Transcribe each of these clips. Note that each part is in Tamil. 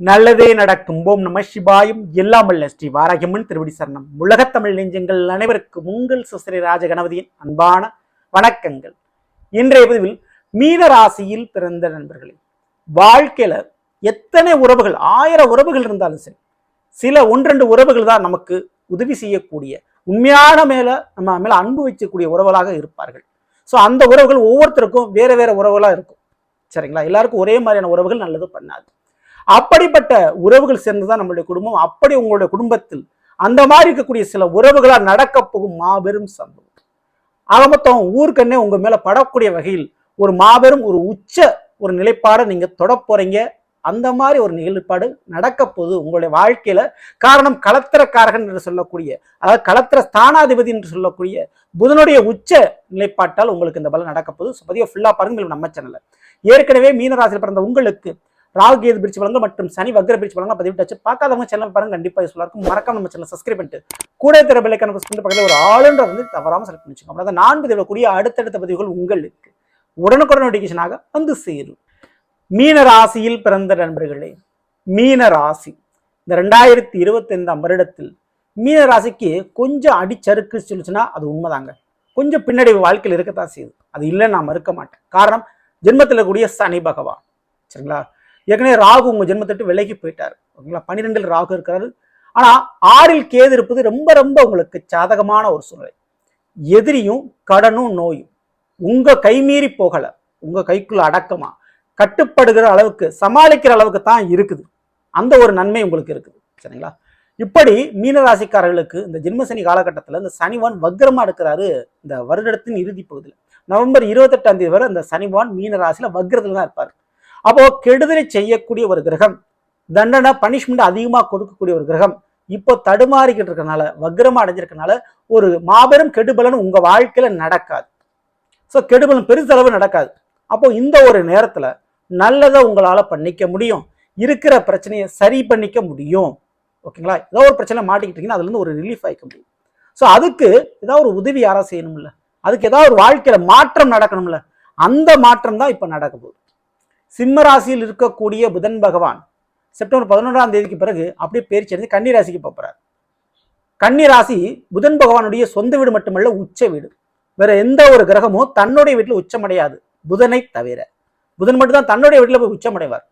நல்லதே நடக்கும். ஓம் நம சிவாயும். எல்லாம் ஸ்ரீ வாராகியம்மன் திருவடி சரணம். உலகத்தமிழ் நெஞ்சங்கள் அனைவருக்கும் உங்கள் சுஸ்ரீ ராஜகணபதியின் அன்பான வணக்கங்கள். இன்றைய பதிவில் மீன ராசியில் பிறந்த நண்பர்களே வாழ்க்கையில எத்தனை உறவுகள் ஆயிரம் உறவுகள் இருந்தாலும் சரி சில ஒன்றெண்டு உறவுகள் தான் நமக்கு உதவி செய்யக்கூடிய உண்மையான மேல நம்ம மேல அன்பு வச்சக்கூடிய உறவுகளாக இருப்பார்கள். ஸோ அந்த உறவுகள் ஒவ்வொருத்தருக்கும் வேற வேற உறவுகளாக இருக்கும். சரிங்களா? எல்லாருக்கும் ஒரே மாதிரியான உறவுகள் நல்லது பண்ணாது. அப்படிப்பட்ட உறவுகள் சேர்ந்துதான் நம்மளுடைய குடும்பம். அப்படி உங்களுடைய குடும்பத்தில் அந்த மாதிரி இருக்கக்கூடிய சில உறவுகளால் நடக்க போகும் மாபெரும் சம்பவம். ஆக மொத்தம் ஊருக்கண்ணே உங்க மேல படக்கூடிய வகையில் ஒரு மாபெரும் ஒரு உச்ச ஒரு நிலைப்பாடை நீங்க தொட போறீங்க. அந்த மாதிரி ஒரு நிகழ்ப்பாடு நடக்க போது உங்களுடைய வாழ்க்கையில. காரணம் களத்திரக்காரகன் என்று சொல்லக்கூடிய அதாவது களத்திர ஸ்தானாதிபதி என்று சொல்லக்கூடிய புதனுடைய உச்ச நிலைப்பாட்டால் உங்களுக்கு இந்த பலம் நடக்க போது பதிவை ஃபுல்லா பாருங்க நம்ம சேனல்ல ஏற்கனவே மீனராசியில் பிறந்த உங்களுக்கு ராகு கேது பிரிச்சு வழங்க மற்றும் சனி வக்ர பிரிச்சு வழங்க பதிவிட்டாச்சு பார்க்காதவங்க சேனல் பாருங்க. கண்டிப்பாக யூஸ்ஃபுல்லா இருக்கும். மறக்காம நம்ம சேனல் சப்ஸ்கிரைப் பண்ணிட்டு கூட திற பிள்ளைக்கான பக்கத்தில் ஒரு ஆளுன்ற வந்து தவறாம செலக்ட் பண்ணிச்சுக்கோங்க அப்புறம் நான் பதிவிடக்கூடிய அடுத்தடுத்த பதிவுகள் உங்களுக்கு உடனுக்குடன் நோட்டிஃபிகேஷனாக வந்து சேரும். மீன ராசியில் பிறந்த நண்பர்களே மீன ராசி. இந்த ரெண்டாயிரத்தி இருபத்தைந்தாம் வருடத்தில் மீன ராசிக்கு கொஞ்சம் அடிச்சறுக்கு சொல்லுச்சுன்னா அது உண்மைதாங்க. கொஞ்சம் பின்னடைவு வாழ்க்கையில் இருக்கத்தான் செய்யுது. அது இல்லை நான் மறுக்க மாட்டேன். காரணம் ஜென்மத்தில் கூடிய சனி பகவான். சரிங்களா? ஏற்கனவே ராகு உங்கள் ஜென்மத்திட்டு விலகி போயிட்டார். ஓகேங்களா? பன்னிரெண்டில் ராகு இருக்கிறாரு. ஆனால் ஆறில் கேது இருப்பது ரொம்ப ரொம்ப உங்களுக்கு சாதகமான ஒரு சூழ்நிலை. எதிரியும் கடனும் நோயும். உங்கள் கைமீறி போகலை. உங்கள் கைக்குள்ள அடக்கமா. கட்டுப்படுகிற அளவுக்கு சமாளிக்கிற அளவுக்கு தான் இருக்குது. அந்த ஒரு நன்மை உங்களுக்கு இருக்குது. சரிங்களா? இப்படி மீனராசிக்காரர்களுக்கு இந்த ஜென்மசனி காலகட்டத்தில் இந்த சனிவான் வக்ரமாக இருக்கிறாரு இந்த வருடத்தின் இறுதி பகுதியில். நவம்பர் இருபத்தெட்டாம் தேதி வரை இந்த சனிவான் மீனராசியில் வக்ரத்தில் தான் இருப்பார். அப்போ கெடுதலை செய்யக்கூடிய ஒரு கிரகம் தண்டனை பனிஷ்மெண்ட் அதிகமாக கொடுக்கக்கூடிய ஒரு கிரகம் இப்போ தடுமாறிக்கிட்டு இருக்கனால வக்ரமா அடைஞ்சிருக்கனால ஒரு மாபெரும் கெடுபலன் உங்க வாழ்க்கையில நடக்காது. ஸோ கெடுபலன் பெருசளவு நடக்காது. அப்போ இந்த ஒரு நேரத்துல நல்லதை உங்களால பண்ணிக்க முடியும். இருக்கிற பிரச்சனையை சரி பண்ணிக்க முடியும். ஓகேங்களா? ஏதோ ஒரு பிரச்சனை மாட்டிக்கிட்டீங்கன்னா அதுல இருந்து ஒரு ரிலீஃப் ஆகிக்க முடியும். ஸோ அதுக்கு ஏதாவது ஒரு உதவி யாரா செய்யணும்ல? அதுக்கு ஏதாவது ஒரு வாழ்க்கையில மாற்றம் நடக்கணும்ல? அந்த மாற்றம் தான் இப்போ நடக்க போகுது. சிம்ம ராசியில் இருக்கக்கூடிய புதன் பகவான் செப்டம்பர் பதினொன்றாம் தேதிக்கு பிறகு அப்படியே பேர் சேர்ந்து கன்னி ராசிக்கு போகிறார் கன்னி ராசி புதன் பகவானுடைய சொந்த வீடு மட்டுமல்ல உச்ச வீடு. வேற எந்த ஒரு கிரகமும் தன்னுடைய வீட்டில் உச்சமடையாது. புதனை தவிர. புதன் மட்டும்தான் தன்னுடைய வீட்டில் போய் உச்சமடைவார்.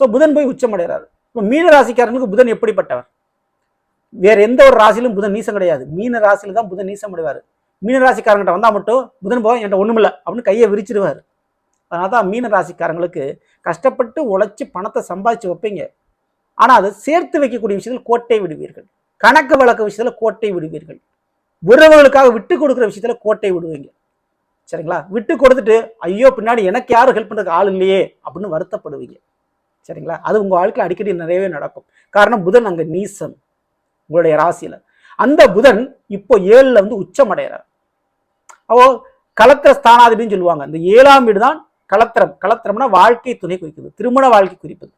ஸோ புதன் போய் உச்சமடைகிறார். இப்போ மீன ராசிக்காரங்களுக்கு புதன் எப்படிப்பட்டவர்? வேற எந்த ஒரு ராசியிலும் புதன் நீசம் கிடையாது. மீன ராசியில் தான் புதன் நீசம் அடைவார் மீன ராசிக்காரங்கிட்ட வந்தால் மட்டும் புதன் போக என்கிட்ட ஒன்றுமில்ல அப்படின்னு கையை விரிச்சிருவார். அதனால தான் மீன ராசிக்காரங்களுக்கு கஷ்டப்பட்டு உழைச்சி பணத்தை சம்பாதிச்சு வைப்பீங்க. ஆனால் அதை சேர்த்து வைக்கக்கூடிய விஷயத்தில் கோட்டை விடுவீர்கள். கணக்கு வழக்கு விஷயத்தில் கோட்டை விடுவீர்கள். உறவுகளுக்காக விட்டு கொடுக்குற விஷயத்தில் கோட்டை விடுவீங்க. சரிங்களா? விட்டு கொடுத்துட்டு ஐயோ பின்னாடி எனக்கு யாரும் ஹெல்ப் பண்ணுறதுக்கு ஆள் இல்லையே அப்படின்னு வருத்தப்படுவீங்க. சரிங்களா? அது உங்கள் வாழ்க்கையில் அடிக்கடி நிறையவே நடக்கும். காரணம் புதன் அங்கே நீசம் உங்களுடைய ராசியில். அந்த புதன் இப்போ ஏழில் வந்து உச்சமடைகிறார் அப்போ கலத்திர ஸ்தானாதிபதினு சொல்லுவாங்க. இந்த ஏழாம் வீடு தான் கலத்திரம் கலத்திரம்னா வாழ்க்கை துணை குறிக்குது. திருமண வாழ்க்கை குறிப்பது.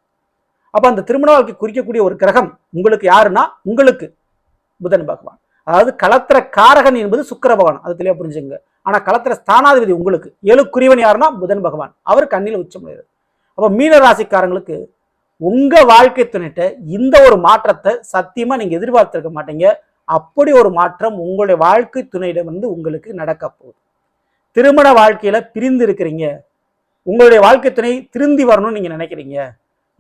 அப்போ அந்த திருமண வாழ்க்கை குறிக்கக்கூடிய ஒரு கிரகம் உங்களுக்கு யாருன்னா? உங்களுக்கு. புதன் பகவான். அதாவது கலத்திர காரகன் என்பது சுக்கர பகவான். அது தெளிவாக புரிஞ்சுங்க ஆனால் கலத்திர ஸ்தானாதிபதி உங்களுக்கு. ஏழுக்குரியவன் யாருன்னா? புதன் பகவான். அவர் கண்ணில் உச்சம் அப்போ மீன ராசிக்காரங்களுக்கு உங்கள் வாழ்க்கை துணைட்ட இந்த ஒரு மாற்றத்தை சத்தியமாக நீங்கள் எதிர்பார்த்துருக்க மாட்டீங்க. அப்படி ஒரு மாற்றம் உங்களுடைய வாழ்க்கை துணையிடம் வந்து உங்களுக்கு நடக்க போகுது. திருமண வாழ்க்கையில் பிரிந்து இருக்கிறீங்க. உங்களுடைய வாழ்க்கை துணை திருந்தி வரணும்னு நீங்கள் நினைக்கிறீங்க?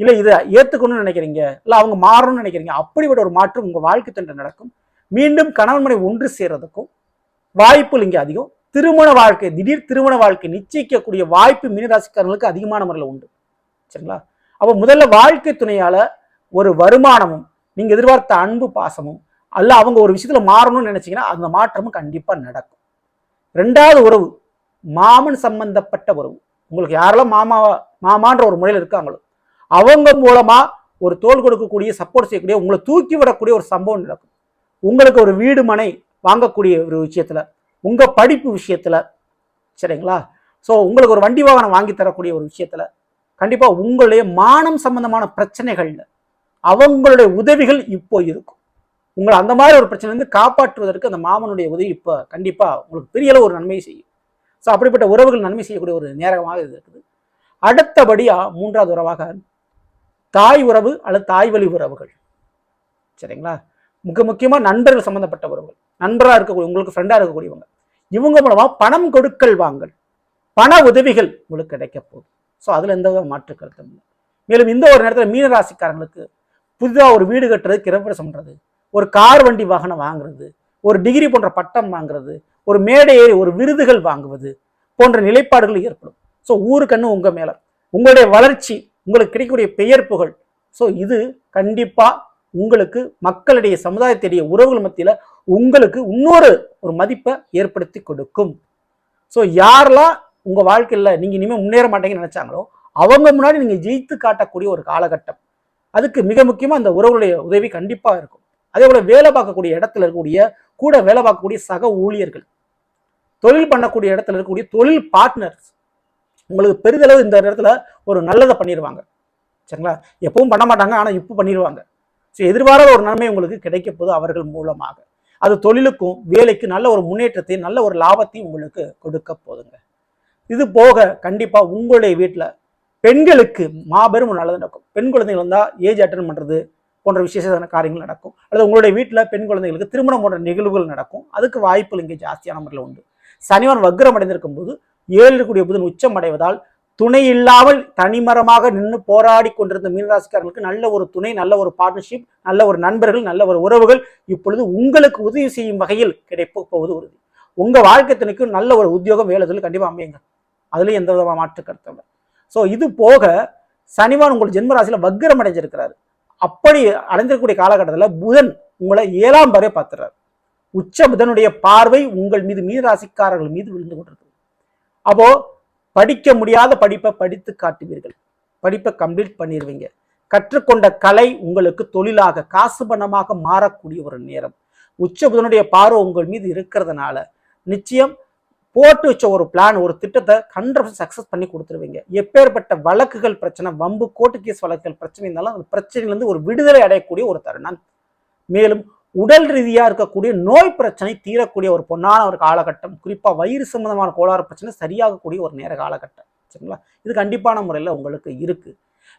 இல்லை இதை ஏற்றுக்கணும்னு நினைக்கிறீங்க? இல்லை அவங்க மாறணும்னு நினைக்கிறீங்க? அப்படிப்பட்ட ஒரு மாற்றம் உங்கள் வாழ்க்கை துணை நடக்கும். மீண்டும் கணவன் மனை ஒன்று சேர்றதுக்கும் வாய்ப்புகள் இங்கே அதிகம். திருமண வாழ்க்கை திடீர் திருமண வாழ்க்கை நிச்சயிக்கக்கூடிய வாய்ப்பு மீனராசிக்காரங்களுக்கு அதிகமான முறையில் உண்டு. சரிங்களா? அப்போ முதல்ல வாழ்க்கை துணையால் ஒரு வருமானமும் நீங்கள் எதிர்பார்த்த அன்பு பாசமும் அல்ல அவங்க ஒரு விஷயத்தில் மாறணும்னு நினச்சிங்கன்னா அந்த மாற்றமும் கண்டிப்பாக நடக்கும். ரெண்டாவது உறவு மாமன் சம்பந்தப்பட்ட உறவு. உங்களுக்கு யாரெல்லாம் மாமா மாமான்ற ஒரு முறையில் இருக்காங்களோ அவங்க மூலமாக ஒரு தோல் கொடுக்கக்கூடிய சப்போர்ட் செய்யக்கூடிய உங்களை தூக்கி விடக்கூடிய ஒரு சம்பவம் நடக்கும். உங்களுக்கு ஒரு வீடு மனை வாங்கக்கூடிய ஒரு விஷயத்தில் உங்கள் படிப்பு விஷயத்தில் சரிங்களா? ஸோ உங்களுக்கு ஒரு வண்டி வாகனம் வாங்கி தரக்கூடிய ஒரு விஷயத்தில் கண்டிப்பாக உங்களுடைய மானம் சம்பந்தமான பிரச்சனைகளில் அவங்களுடைய உதவிகள் இப்போ இருக்கும். உங்களை அந்த மாதிரி ஒரு பிரச்சனை வந்து காப்பாற்றுவதற்கு அந்த மாமனுடைய உதவி இப்போ கண்டிப்பாக உங்களுக்கு பெரிய அளவு ஒரு நன்மையை செய்யும். ஸோ அப்படிப்பட்ட உறவுகள் நன்மை செய்யக்கூடிய ஒரு நேரமாக இது இருக்குது. அடுத்தபடியா மூன்றாவது உறவாக தாய் உறவு அல்லது தாய் வழி உறவுகள். சரிங்களா? மிக முக்கியமா நண்பர்கள் சம்மந்தப்பட்ட உறவுகள். நண்பராக இருக்கக்கூடிய உங்களுக்கு ஃப்ரெண்டாக இருக்கக்கூடியவங்க. இவங்க மூலமா பணம் கொடுக்கல் வாங்கல். பண உதவிகள் உங்களுக்கு கிடைக்க போகுது. ஸோ அதில் எந்த வித மாற்று கருத்தும் இல்லை. மேலும் இந்த ஒரு நேரத்தில் மீனராசிக்காரங்களுக்கு புதிதாக ஒரு வீடு கட்டுறது கிரகப்பிரசம் பண்றது. ஒரு கார் வண்டி வாகனம் வாங்குறது. ஒரு டிகிரி போன்ற பட்டம் வாங்குறது. ஒரு மேடை ஏறி ஒரு விருதுகள் வாங்குவது போன்ற நிலைப்பாடுகள் ஏற்படும். ஸோ ஊருக்கண்ணு உங்கள் மேலே. உங்களுடைய வளர்ச்சி உங்களுக்கு கிடைக்கக்கூடிய பெயர் புகழ். ஸோ இது கண்டிப்பாக உங்களுக்கு மக்களுடைய சமுதாயத்துடைய உறவுகள் மத்தியில் உங்களுக்கு இன்னொரு ஒரு மதிப்பை ஏற்படுத்தி கொடுக்கும். ஸோ யாரெல்லாம் உங்கள் வாழ்க்கையில் நீங்கள் இனிமேல் முன்னேற மாட்டேங்கன்னு நினச்சாங்களோ அவங்க முன்னாடி நீங்கள் ஜெயித்து காட்டக்கூடிய ஒரு காலகட்டம். அதுக்கு மிக முக்கியமாக அந்த உறவுகளுடைய உதவி கண்டிப்பாக இருக்கும். அதே போல் வேலை பார்க்கக்கூடிய இடத்துல இருக்கக்கூடிய கூட வேலை பார்க்கக்கூடிய சக ஊழியர்கள். தொழில் பண்ணக்கூடிய இடத்துல இருக்கக்கூடிய தொழில் பார்ட்னர்ஸ் உங்களுக்கு பெரிதளவு இந்த இடத்துல ஒரு நல்லதை பண்ணிடுவாங்க சரிங்களா? எப்பவும் பண்ண மாட்டாங்க ஆனால் இப்போ பண்ணிடுவாங்க ஸோ எதிர்பாராத ஒரு நன்மை உங்களுக்கு கிடைக்க போகுது அவர்கள் மூலமாக. அது தொழிலுக்கும் வேலைக்கும் நல்ல ஒரு முன்னேற்றத்தையும் நல்ல ஒரு லாபத்தையும் உங்களுக்கு கொடுக்க போதுங்க. இது போக கண்டிப்பாக உங்களுடைய வீட்டில் பெண்களுக்கு மாபெரும் நல்லது நடக்கும். பெண் குழந்தைகள் வந்தால் ஏஜ் அட்டன் பண்ணுறது போன்ற விசேஷமான காரியங்கள் நடக்கும். அல்லது உங்களுடைய வீட்டில் பெண் குழந்தைகளுக்கு திருமணம் போன்ற நிகழ்வுகள் நடக்கும். அதுக்கு வாய்ப்புகள் இங்கே ஜாஸ்தியான முறையில் உண்டு. சனிவன் வக்ரம் அடைந்திருக்கும் போது ஏழு இருக்கக்கூடிய புதன் உச்சம் அடைவதால் துணை இல்லாமல் தனிமரமாக நின்று போராடி கொண்டிருந்த மீனராசிக்காரர்களுக்கு நல்ல ஒரு துணை நல்ல ஒரு பார்ட்னர்ஷிப் நல்ல ஒரு நண்பர்கள் நல்ல ஒரு உறவுகள் இப்பொழுது உங்களுக்கு உதவி செய்யும் வகையில் கிடைப்ப போவது உறுதி. உங்க வாழ்க்கை துணைக்கும் நல்ல ஒரு உத்தியோகம் வேலை தொழில் கண்டிப்பா அமையுங்க. அதுலயும் எந்த விதமான மாற்று கருத்து இல்லை. ஸோ இது போக சனிவான் உங்கள் ஜென்மராசியில வக்ரம் அடைஞ்சிருக்கிறாரு அப்படி அடைஞ்சிருக்கக்கூடிய காலகட்டத்தில் புதன் உங்களை ஏழாம் வரை பார்த்துறாரு. உச்ச புதனுடைய பார்வை உங்கள் மீது மீனராசிக்காரர்கள் மீது விழுந்து கொண்டிருக்கு அப்போ படிக்க முடியாத படிப்பை படித்து காட்டுவீர்கள். படிப்பை கம்ப்ளீட் பண்ணிடுவீங்க. கற்றுக்கொண்ட கலை உங்களுக்கு தொழிலாக காசு பணமாக மாறக்கூடிய ஒரு நேரம். உச்ச புதனுடைய பார்வை உங்கள் மீது இருக்கிறதுனால நிச்சயம் போட்டு வச்ச ஒரு பிளான் ஒரு திட்டத்தை ஹண்ட்ரட் சக்ஸஸ் பண்ணி கொடுத்துருவீங்க. எப்பேற்பட்ட வழக்குகள் பிரச்சனை வம்பு கோர்ட்டு கேஸ் வழக்குகள் பிரச்சனை இருந்தாலும் அந்த பிரச்சனையிலேருந்து ஒரு விடுதலை அடையக்கூடிய ஒரு தருணம். மேலும் உடல் ரீதியாக இருக்கக்கூடிய நோய் பிரச்சனை தீரக்கூடிய ஒரு பொன்னான ஒரு காலகட்டம் குறிப்பாக வயிறு சம்பந்தமான கோளாறு பிரச்சனை சரியாகக்கூடிய ஒரு நேர காலகட்டம். சரிங்களா? இது கண்டிப்பான முறையில் உங்களுக்கு இருக்குது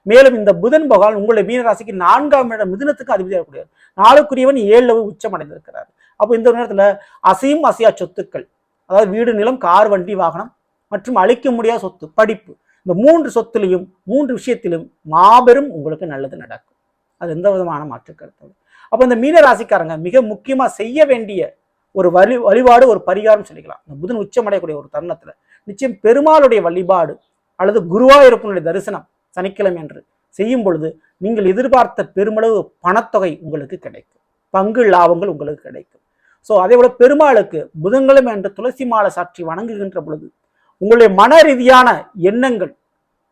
மேலும் இந்த புதன் பகவான் உங்களுடைய மீனராசிக்கு நான்காம் இடம் மிதுனத்துக்கு அதிபதியாக இருக்கக்கூடியவர். நாளுக்குரியவன் ஏழு உச்சம் அடைந்திருக்கிறார். அப்போ இந்த நேரத்தில் அசையும் அசையா சொத்துக்கள் அதாவது வீடு நிலம் கார் வண்டி வாகனம் மற்றும் அழிக்க முடியாத சொத்து படிப்பு இந்த மூன்று சொத்துலையும் மூன்று விஷயத்திலும் மாபெரும் உங்களுக்கு நல்லது நடக்கும். அது எந்த விதமான மாற்று கருத்து அப்போ இந்த மீன ராசிக்காரங்க மிக முக்கியமாக செய்ய வேண்டிய ஒரு வழி வழிபாடு ஒரு பரிகாரம் சொல்லிக்கலாம். இந்த புதன் உச்சமடையக்கூடிய ஒரு தருணத்தில் நிச்சயம் பெருமாளுடைய வழிபாடு அல்லது குருவாயூரப்பனுடைய தரிசனம் சனிக்கிழமை என்று செய்யும் பொழுது நீங்கள் எதிர்பார்த்த பெருமளவு பணத்தொகை உங்களுக்கு கிடைக்கும். பங்கு லாபங்கள் உங்களுக்கு கிடைக்கும். ஸோ அதே போல பெருமாளுக்கு புதன்கிழமை என்று துளசி மாலை சாற்றி வணங்குகின்ற பொழுது உங்களுடைய மன ரீதியான எண்ணங்கள்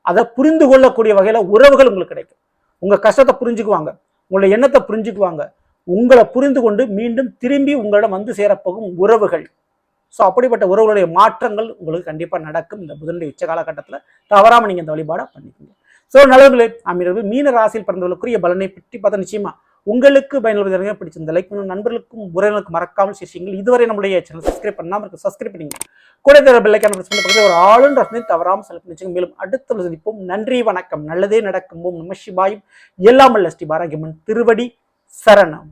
அதை புரிந்து கொள்ளக்கூடிய வகையில் உறவுகள் உங்களுக்கு கிடைக்கும். உங்கள் கஷ்டத்தை புரிஞ்சுக்குவாங்க. உங்களுடைய எண்ணத்தை புரிஞ்சுக்குவாங்க. உங்களை புரிந்து கொண்டு மீண்டும் திரும்பி உங்களிடம் வந்து சேரப்போகும் உறவுகள். ஸோ அப்படிப்பட்ட உறவுகளுடைய மாற்றங்கள் உங்களுக்கு கண்டிப்பாக நடக்கும். இந்த புதனுடைய உச்ச காலகட்டத்தில் தவறாமல் நீங்கள் இந்த வழிபாடை பண்ணிக்கோங்க. ஸோ நல்லவர்களே அமிரவு மீன ராசியில் பிறந்தவர்களுக்குரிய பலனை பற்றி பார்த்தா நிச்சயமாக உங்களுக்கு பயனுள்ள பிடிச்சிருந்த லைக் பண்ணும் நண்பர்களுக்கும் உறவினருக்கும் மறக்காமல் சேஷிங்கள் இதுவரை நம்மளுடைய சேனல் சப்ஸ்கிரைப் பண்ணாமல் இருக்கு சப்ஸ்கிரைப் பண்ணிங்க கூட தர பெல்லைக்கான பிரச்சனை பக்கத்தில் ஒரு ஆளுன்ற தவறாமல் செலக்ட் பண்ணிச்சுங்க மேலும் அடுத்த சந்திப்போம். நன்றி வணக்கம். நல்லதே நடக்கும். ஓம் நம சிவாயும். எல்லாமல்ல ஸ்ரீ பாரகிமன் திருவடி சரணம்.